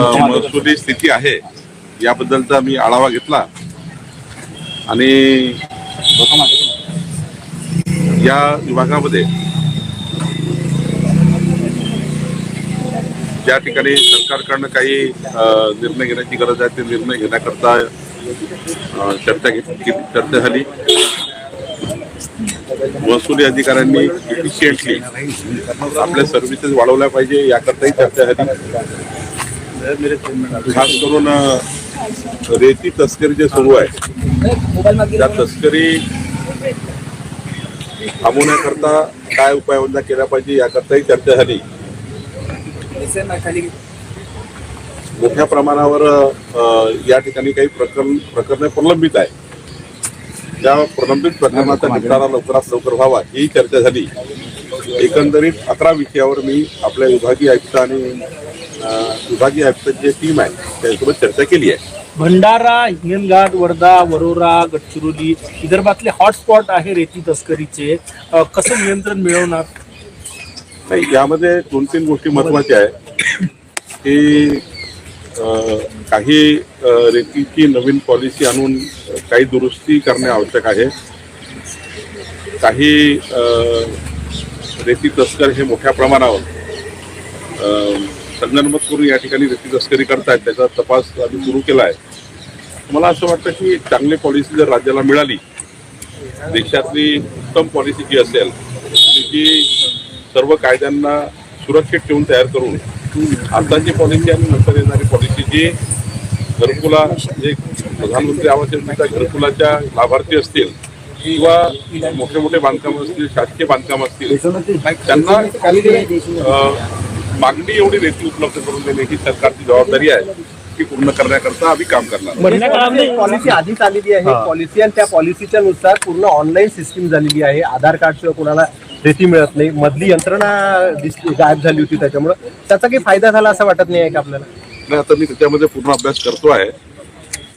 महसुली स्थिती आहे. याबद्दलचा मी आढावा घेतला. आणि या विभागामध्ये ज्या ठिकाणी सरकारकडनं काही निर्णय घेण्याची गरज आहे ते निर्णय घेण्याकरता चर्चा घेतली चर्चा झाली. महसुली अधिकाऱ्यांनी इफिशियंटली आपल्या सर्व्हिसेस वाढवल्या पाहिजे याकरताही चर्चा झाली. खास करून रेती तस्करी जे सुरू आहे त्या तस्करी थांबवण्याकरता काय उपाययोजना केल्या पाहिजे याकरताही चर्चा झाली. मोठ्या प्रमाणावर या ठिकाणी काही प्रकरण प्रकरणे प्रलंबित आहे त्या प्रलंबित प्रकरणाचा निपटारा लवकरात लवकर व्हावा ही चर्चा झाली. एकंदरीत अकरा विषयावर मी आपल्या विभागीय आयुक्त आणि विभागीय आयुक्तांची जी टीम आहे त्यासोबत चर्चा केली आहे. भंडारा हिंगणघाट वर्धा वरोरा गडचिरोली विदर्भातले हॉटस्पॉट आहे रेती तस्करीचे. अ, कसं नियंत्रण मिळवणार? नाही यामध्ये दोन तीन गोष्टी महत्त्वाच्या आहेत. की अ, काही अ, रेतीची नवीन पॉलिसी आणून काही दुरुस्ती करणे आवश्यक आहे. काही अ, रेती तस्कर हे मोठ्या प्रमाणावर अ, संगनमत करून या ठिकाणी व्यक्ती तस्करी करतायत त्याचा तपास आम्ही सुरू केला आहे मला असं वाटतं की चांगली पॉलिसी जर राज्याला मिळाली देशातली उत्तम पॉलिसी जी असेल आणि जी सर्व कायद्यांना सुरक्षित ठेवून तयार करून आताची पॉलिसी आणि नंतर येणारी पॉलिसी जी घरकुला जे प्रधानमंत्री आवास योजनेच्या घरकुलाच्या लाभार्थी असतील किंवा मोठे मोठे बांधकाम असतील शासकीय बांधकाम असतील त्यांना मागणी एवढी रेती उपलब्ध करून देणे ही सरकारची जबाबदारी आहे ती पूर्ण करण्याकरता आम्ही काम करणार पॉलिसी आधीच आलेली आहे. पॉलिसी आणि त्या पॉलिसीच्या नुसार पूर्ण ऑनलाईन सिस्टीम झालेली आहे. आधार कार्ड शिवाय कोणाला रेती मिळत नाही. मधली यंत्रणा दिसली गायब झाली होती त्याच्यामुळे. त्याचा काही फायदा झाला असं वाटत नाही आहे का आपल्याला? आणि आता मी त्याच्यामध्ये पूर्ण अभ्यास करतो आहे